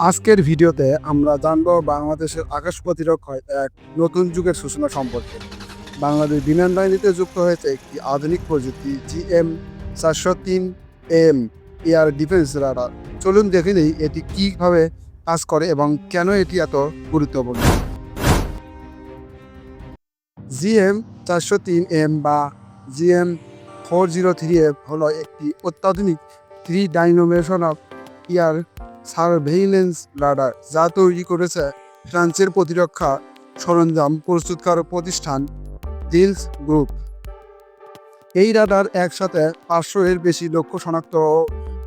আজকের ভিডিওতে আমরা জানব বাংলাদেশের আকাশ প্রতিরক্ষায় এক নতুন যুগের সূচনা সম্পর্কে। বাংলাদেশ বিমান বাহিনীতে যুক্ত হয়েছে একটি আধুনিক প্রযুক্তি, জিএম চারশো তিন এম, এয়ার ডিফেন্স রাডার। চলুন দেখে নেই এটি কীভাবে কাজ করে এবং কেন এটি এত গুরুত্বপূর্ণ। জিএম চারশো তিন এম বা GM four zero three F হলো একটি অত্যাধুনিক three dimensional air surveillance radar যা তৈরি করেছে ফ্রান্সের প্রতিরক্ষা সরঞ্জাম প্রস্তুতকারক প্রতিষ্ঠান ডিলস গ্রুপ। এই রাডার একসাথে পাঁচশো এর বেশি লক্ষ্য শনাক্ত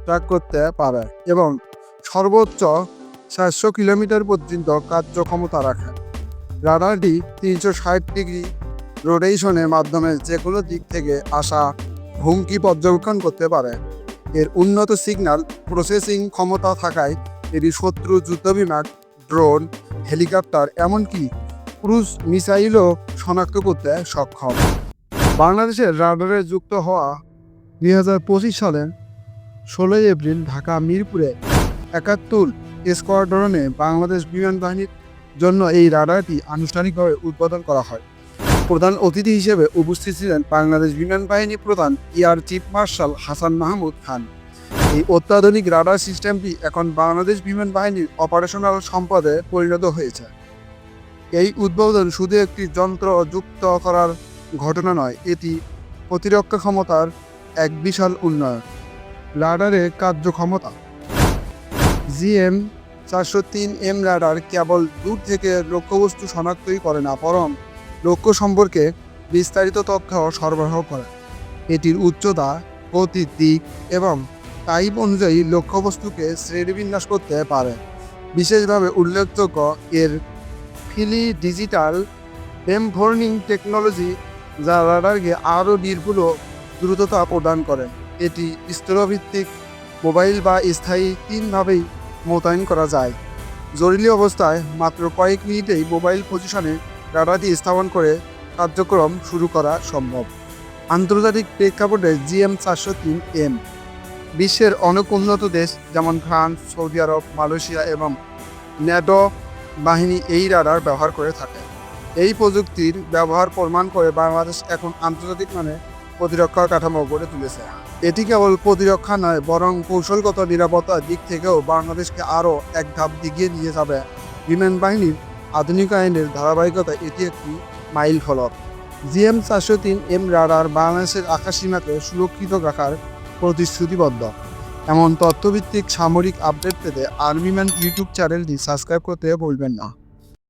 ট্র্যাক করতে পারে এবং সর্বোচ্চ চারশো কিলোমিটার পর্যন্ত কার্যক্ষমতা রাখে। রাডারটি তিনশো ষাট ডিগ্রি রোটেশনের মাধ্যমে যে কোনো দিক থেকে আসা হুমকি পর্যবেক্ষণ করতে পারে। এর উন্নত সিগন্যাল প্রসেসিং ক্ষমতা থাকায় এটি শত্রু যুদ্ধবিমান ড্রোন হেলিকপ্টার এমনকি ক্রুজ মিসাইলও শনাক্ত করতে সক্ষম। বাংলাদেশের রাডারে যুক্ত হওয়া দুই হাজার পঁচিশ সালে ষোলোই এপ্রিল ঢাকা মিরপুরে একাত্তর স্কোয়াড্রনে বাংলাদেশ বিমান বাহিনীর জন্য এই রাডারটি আনুষ্ঠানিকভাবে উদ্বোধন করা হয়। প্রধান অতিথি হিসেবে উপস্থিত ছিলেন বাংলাদেশ বিমান বাহিনী প্রধান air chief marshal Hasan Mahmud Khan. এই অত্যাধুনিক রাডার সিস্টেমটি এখন বাংলাদেশ বিমান বাহিনীর অপারেশনাল সম্পদে পরিণত হয়েছে। এই উদ্বোধন শুধু একটি যন্ত্র যুক্ত করার ঘটনা নয়, এটি প্রতিরক্ষা ক্ষমতার এক বিশাল উন্নয়ন। রাডারের কার্যক্ষমতা। জিএম চারশো তিন এম রাডার কেবল দূর থেকে লক্ষ্যবস্তু শনাক্তই করে না, বরং লক্ষ্য সম্পর্কে বিস্তারিত তথ্য সরবরাহ করে। এটির উচ্চতা গতির দিক এবং টাইপ অনুযায়ী লক্ষ্যবস্তুকে শ্রেণীবিন্যাস করতে পারে। বিশেষভাবে উল্লেখযোগ্য এর ফিলি ডিজিটাল এমফোর্নিং টেকনোলজি যা রাডারকে আরও নির্ভুল দ্রুততা প্রদান করে। এটি স্থলভিত্তিক মোবাইল বা স্থায়ী তিনভাবেই মোতায়েন করা যায়। জরুরি অবস্থায় মাত্র কয়েক মিনিটেই মোবাইল পজিশনে রাডারটি স্থাপন করে কার্যক্রম শুরু করা সম্ভব। আন্তর্জাতিক প্রেক্ষাপটে জিএম চারশো তিন এম। বিশ্বের অনেক উন্নত দেশ যেমন ফ্রান্স, সৌদি আরব, মালয়েশিয়া এবং ন্যাটো বাহিনী এই রাডার ব্যবহার করে থাকে। এই প্রযুক্তির ব্যবহার প্রমাণ করে বাংলাদেশ এখন আন্তর্জাতিক মানে প্রতিরক্ষা কাঠামো গড়ে তুলেছে। এটি কেবল প্রতিরক্ষা নয়, বরং কৌশলগত নিরাপত্তার দিক থেকেও বাংলাদেশকে আরও এক ধাপ এগিয়ে নিয়ে যাবে। বিমান বাহিনীর আধুনিকায়নের ধারাবাহিকতা এটি একটি মাইল ফলক। জিএম চারশো তিন এম রাডার বাংলাদেশের আকাশসীমাকে সুরক্ষিত রাখার প্রতিশ্রুতিবদ্ধ। এমন তথ্যভিত্তিক সামরিক আপডেট পেতে আর্মিম্যান ইউটিউব চ্যানেলটি সাবস্ক্রাইব করতে ভুলবেন না।